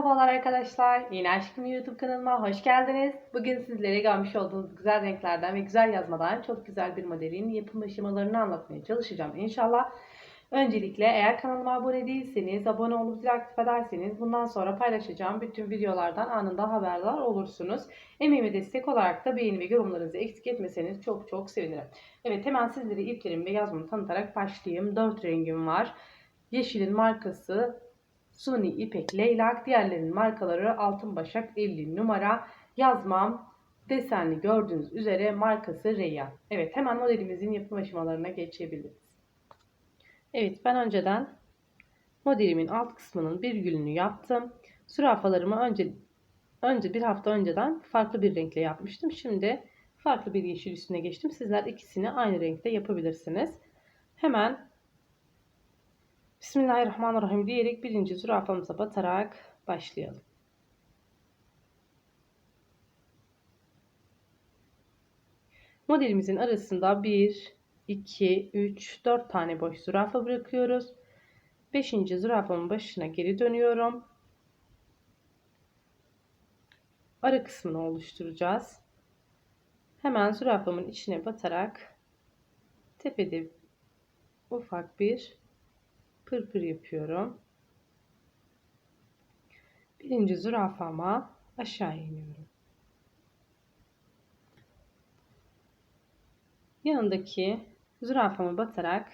Merhabalar arkadaşlar. Yeni Aşkım YouTube kanalıma hoş geldiniz. Bugün sizlere görmüş olduğunuz güzel renklerden ve güzel yazmadan çok güzel bir modelin yapım aşamalarını anlatmaya çalışacağım inşallah. Öncelikle eğer kanalıma abone değilseniz, abone olup zil aktif ederseniz bundan sonra paylaşacağım bütün videolardan anında haberdar olursunuz. Emeğime destek olarak da beğeni ve yorumlarınızı eksik etmeseniz çok çok sevinirim. Evet hemen sizlere iplerimi ve yazmamı tanıtarak başlayayım. 4 rengim var. Yeşilin markası Suni İpek Leylak. Diğerlerinin markaları Altın Başak 50 numara. Yazmam desenli gördüğünüz üzere markası Reyyan. Evet hemen modelimizin yapım aşamalarına geçebiliriz. Evet ben önceden modelimin alt kısmının bir gülünü yaptım. Sürafalarımı önce önce bir hafta önceden farklı bir renkle yapmıştım. Şimdi farklı bir yeşil üstüne geçtim. Sizler ikisini aynı renkte yapabilirsiniz. Hemen Bismillahirrahmanirrahim diyerek birinci zürafamıza batarak başlayalım. Modelimizin arasında 1, 2, 3, 4 tane boş zürafa bırakıyoruz. 5. zürafamın başına geri dönüyorum. Ara kısmını oluşturacağız. Hemen zürafamın içine batarak tepede ufak bir pırpır yapıyorum. Birinci zürafama aşağı iniyorum. Yanındaki zürafamı batarak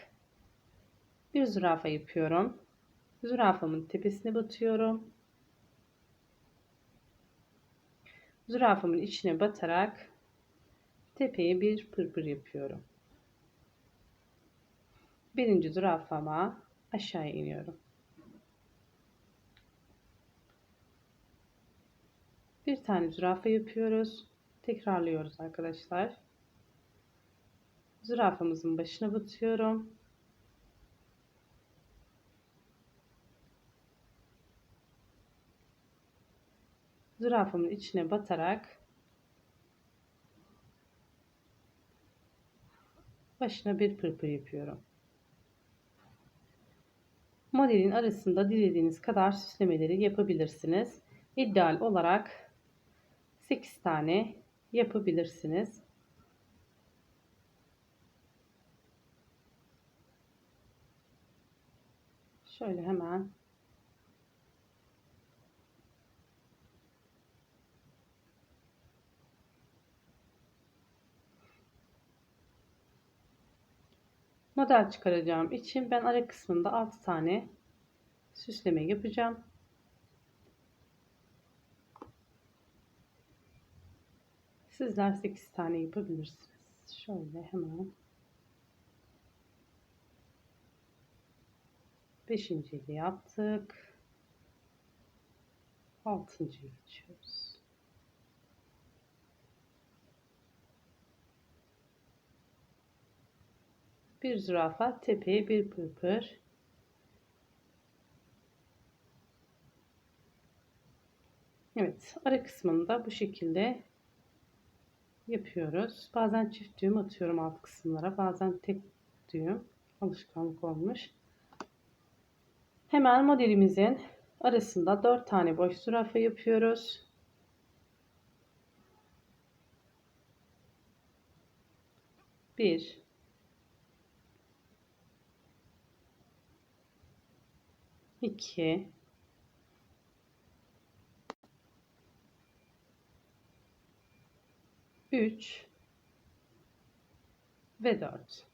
bir zürafa yapıyorum. Zürafamın tepesine batıyorum. Zürafamın içine batarak tepeye bir pırpır yapıyorum. Birinci zürafama aşağıya iniyorum. Bir tane zürafa yapıyoruz. Tekrarlıyoruz arkadaşlar. Zürafamızın başına batıyorum. Zürafamın içine batarak başına bir pırpır yapıyorum. Modelin arasında dilediğiniz kadar süslemeleri yapabilirsiniz. İdeal olarak 8 tane yapabilirsiniz. Şöyle hemen model çıkaracağım için ben ara kısmında 6 tane süsleme yapacağım. Sizler 8 tane yapabilirsiniz. Şöyle hemen Beşinciyi yaptık. Altıncıya geçiyoruz. Bir zürafa tepeye bir pırpır. Evet ara kısmında bu şekilde yapıyoruz. Bazen çift düğüm atıyorum alt kısımlara. Bazen tek düğüm alışkanlık olmuş. Hemen modelimizin arasında 4 tane boş zürafa yapıyoruz. Bir, iki, üç ve dört.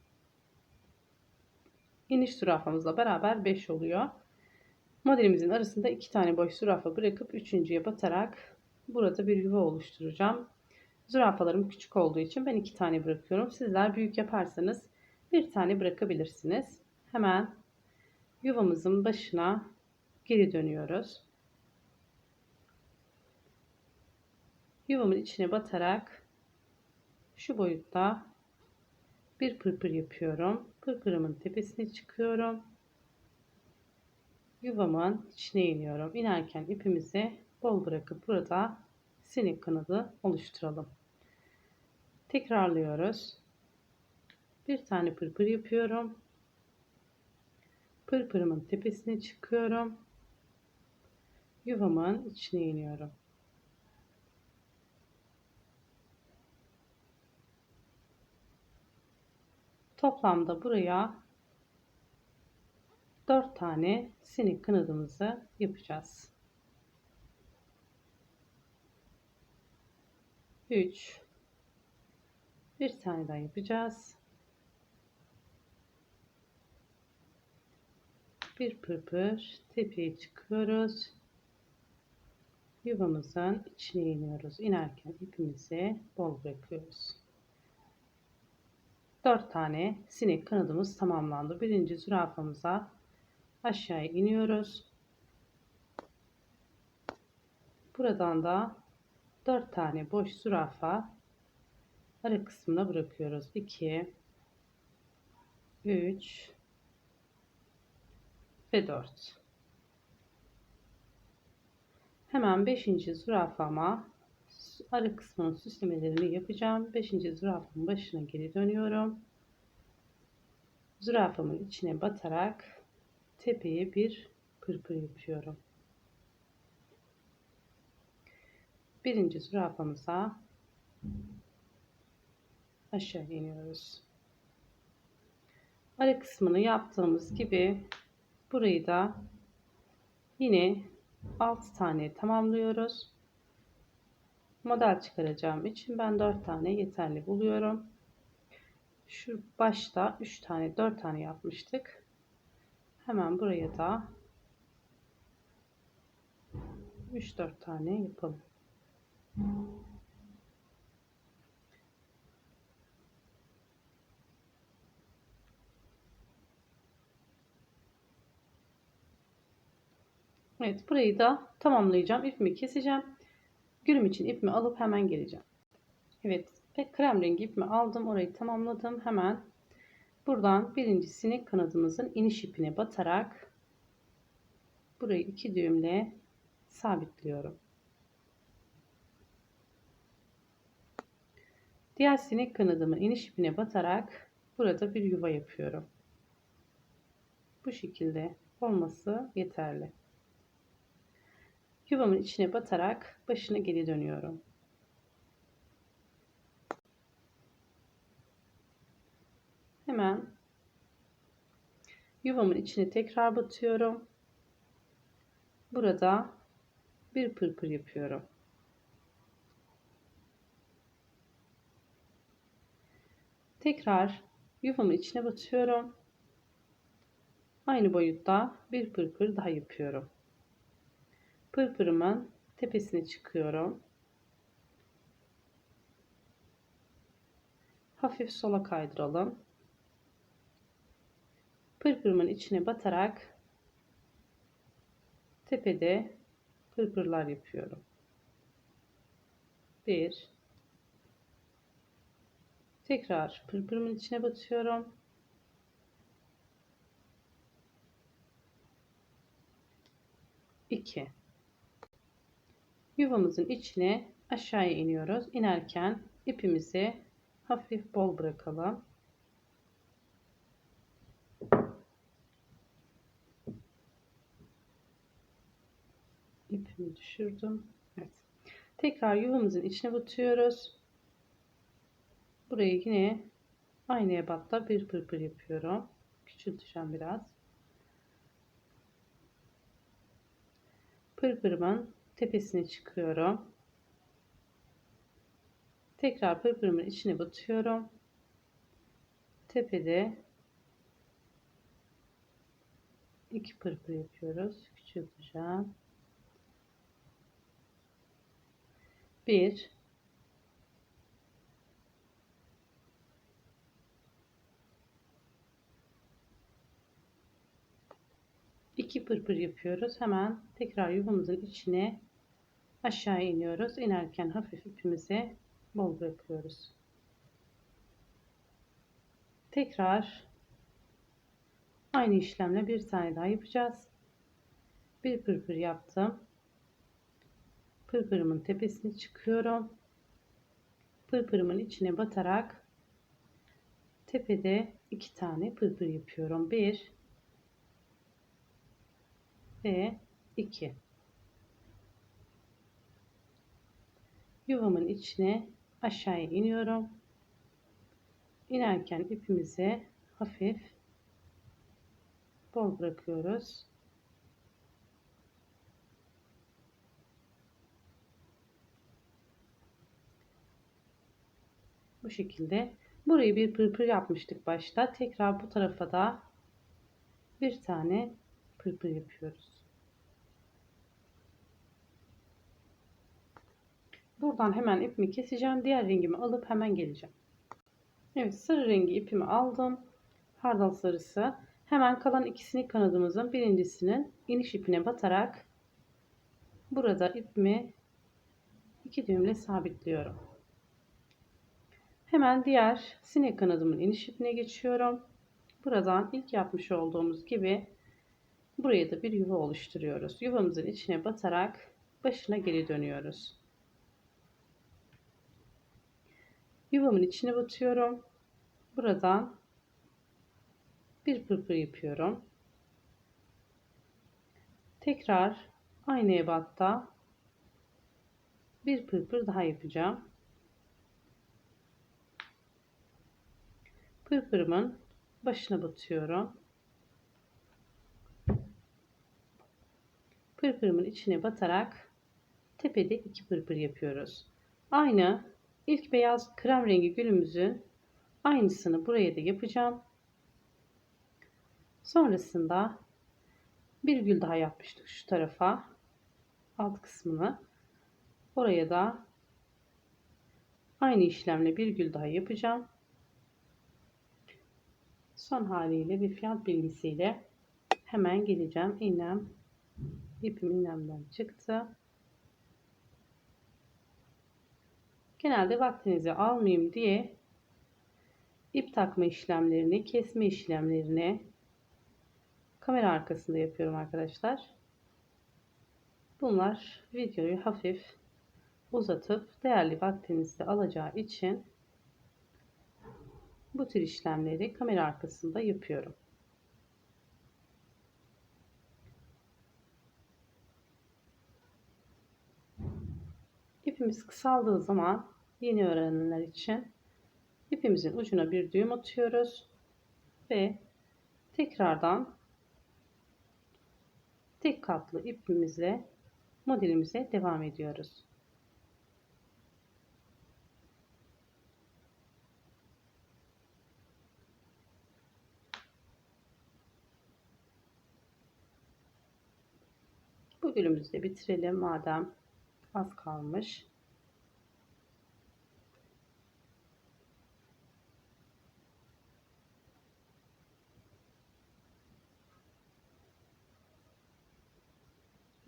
İniş zürafamızla beraber 5 oluyor. Modelimizin arasında iki tane boş zürafa bırakıp üçüncüye batarak burada bir yuva oluşturacağım. Zürafalarım küçük olduğu için ben iki tane bırakıyorum. Sizler büyük yaparsanız bir tane bırakabilirsiniz. Hemen yuvamızın başına geri dönüyoruz. Yuvamın içine batarak şu boyutta bir pırpır yapıyorum. Pırpırımın tepesine çıkıyorum yuvamın içine iniyorum. İnerken ipimizi bol bırakıp burada sinek kanadı oluşturalım. Tekrarlıyoruz. Bir tane pırpır yapıyorum. Pırpırımın tepesine çıkıyorum. yuvamın içine iniyorum. Toplamda buraya 4 tane sinek kanadımızı yapacağız. 3 bir tane daha yapacağız. Bir pırpır tepeye çıkıyoruz. Yuvamızın içine iniyoruz. İnerken ipimizi bol bırakıyoruz. 4 tane sinek kanadımız tamamlandı. Birinci zürafamıza aşağıya iniyoruz. Buradan da 4 tane boş zürafa ara kısmına bırakıyoruz. 2 3 ve 4 hemen 5. zürafama ara kısmının süslemelerini yapacağım. 5. zürafamın başına geri dönüyorum. Zürafamın içine batarak tepeye bir pırpır yapıyorum. Birinci zürafamıza aşağı iniyoruz. Ara kısmını yaptığımız gibi burayı da yine 6 tane tamamlıyoruz. Model çıkaracağım için ben 4 tane yeterli buluyorum. Şu başta 3 tane 4 tane yapmıştık. Hemen buraya da 3-4 tane yapalım. Evet burayı da tamamlayacağım. İpimi keseceğim. Gülüm için ipimi alıp hemen geleceğim. Evet ve krem rengi ipimi aldım. Orayı tamamladım. Hemen buradan birinci sinek kanadımızın iniş ipine batarak burayı iki düğümle sabitliyorum. Diğer sinek kanadımın iniş ipine batarak burada bir yuva yapıyorum. Bu şekilde olması yeterli. Yuvamın içine batarak başına geri dönüyorum. Hemen yuvamın içine tekrar batıyorum. Burada bir pırpır yapıyorum. Tekrar yuvamın içine batıyorum. Aynı boyutta bir pırpır daha yapıyorum. Pırpırımın tepesine çıkıyorum. Hafif sola kaydıralım. Pırpırımın içine batarak tepede pırpırlar yapıyorum. 1 Tekrar pırpırımın içine batıyorum. 2 Yuvamızın içine aşağıya iniyoruz. İnerken ipimizi hafif bol bırakalım. İpimi düşürdüm. Evet. Tekrar yuvamızın içine batıyoruz. Burayı yine aynı ebatta bir pırpır yapıyorum. Küçülteceğim biraz. Pırpırımın tepesine çıkıyorum. Tekrar pırpırımın içine batıyorum. Tepede iki pırpır yapıyoruz. Küçülteceğim. Bir iki pırpır yapıyoruz. Hemen tekrar yuvamızın içine aşağı iniyoruz. İnerken hafif ipimizi bol bırakıyoruz. Tekrar aynı işlemle bir tane daha yapacağız. Bir pırpır yaptım. Pırpırımın tepesine çıkıyorum. Pırpırımın içine batarak tepede iki tane pırpır yapıyorum. Bir ve iki yuvamın içine aşağıya iniyorum. İnerken ipimizi hafif bol bırakıyoruz. Bu şekilde. Burayı bir pırpır yapmıştık başta. Tekrar bu tarafa da bir tane pırpır yapıyoruz. Buradan hemen ipimi keseceğim. Diğer rengimi alıp hemen geleceğim. Evet sarı rengi ipimi aldım. Hardal sarısı. Hemen kalan ikisini kanadımızın birincisinin iniş ipine batarak burada ipimi iki düğümle sabitliyorum. Hemen diğer sinek kanadımın iniş ipine geçiyorum. Buradan ilk yapmış olduğumuz gibi buraya da bir yuva oluşturuyoruz. Yuvamızın içine batarak başına geri dönüyoruz. Yuvamın içine batıyorum. Buradan bir pırpır yapıyorum. Tekrar aynı ebatta bir pırpır daha yapacağım. Pırpırımın başına batıyorum. Pırpırımın içine batarak tepede iki pırpır yapıyoruz. Aynı ilk beyaz krem rengi gülümüzün aynısını buraya da yapacağım. Sonrasında bir gül daha yapmıştık şu tarafa alt kısmını. Oraya da aynı işlemle bir gül daha yapacağım. Son haliyle bir fiyat bilgisiyle hemen geleceğim. İğnem ipim iğnemden çıktı. Genelde vaktinizi almayayım diye ip takma işlemlerini, kesme işlemlerini kamera arkasında yapıyorum arkadaşlar. Bunlar videoyu hafif uzatıp değerli vaktinizi alacağı için bu tür işlemleri kamera arkasında yapıyorum. İpimiz kısaldığı zaman yeni öğrenenler için ipimizin ucuna bir düğüm atıyoruz ve tekrardan tek katlı ipimizle modelimize devam ediyoruz. Bu gülümüzü de bitirelim madem az kalmış.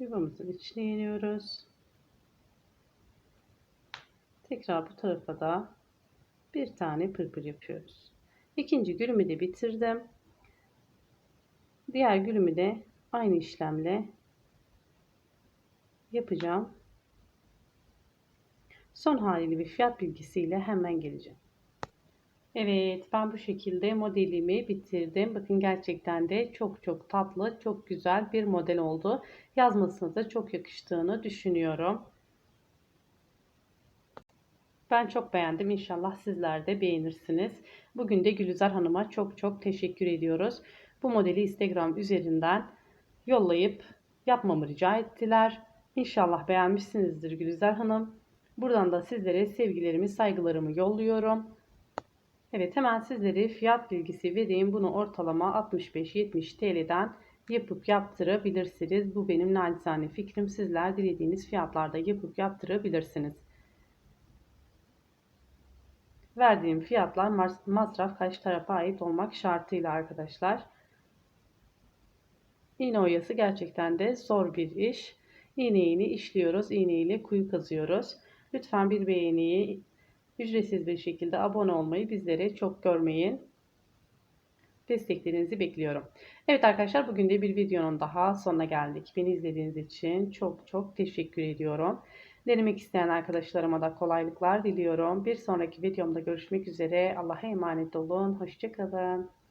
Yuvamızın içine iniyoruz. Tekrar bu tarafa da bir tane pırpır yapıyoruz. İkinci gülümü de bitirdim. Diğer gülümü de aynı işlemle yapacağım. Son haliyle bir fiyat bilgisiyle hemen geleceğim. Evet ben bu şekilde modelimi bitirdim. Bakın gerçekten de çok çok tatlı, çok güzel bir model oldu. Yazmasına da çok yakıştığını düşünüyorum. Ben çok beğendim. İnşallah sizler de beğenirsiniz. Bugün de Gülizar Hanım'a çok çok teşekkür ediyoruz. Bu modeli Instagram üzerinden yollayıp yapmamı rica ettiler. İnşallah beğenmişsinizdir Gülizar Hanım. Buradan da sizlere sevgilerimi, saygılarımı yolluyorum. Evet hemen sizlere fiyat bilgisi vereyim. Bunu ortalama 65-70 TL'den yapıp yaptırabilirsiniz. Bu benim naçizane fikrim. Sizler dilediğiniz fiyatlarda yapıp yaptırabilirsiniz. Verdiğim fiyatlar masraf kaç tarafa ait olmak şartıyla arkadaşlar. İğne oyası gerçekten de zor bir iş. İğneyi işliyoruz. İğneyle kuyu kazıyoruz. Lütfen bir beğeniyi ücretsiz bir şekilde abone olmayı bizlere çok görmeyin. Desteklerinizi bekliyorum. Evet arkadaşlar bugün de bir videonun daha sonuna geldik. Beni izlediğiniz için çok çok teşekkür ediyorum. Denemek isteyen arkadaşlarıma da kolaylıklar diliyorum. Bir sonraki videomda görüşmek üzere. Allah'a emanet olun. Hoşçakalın.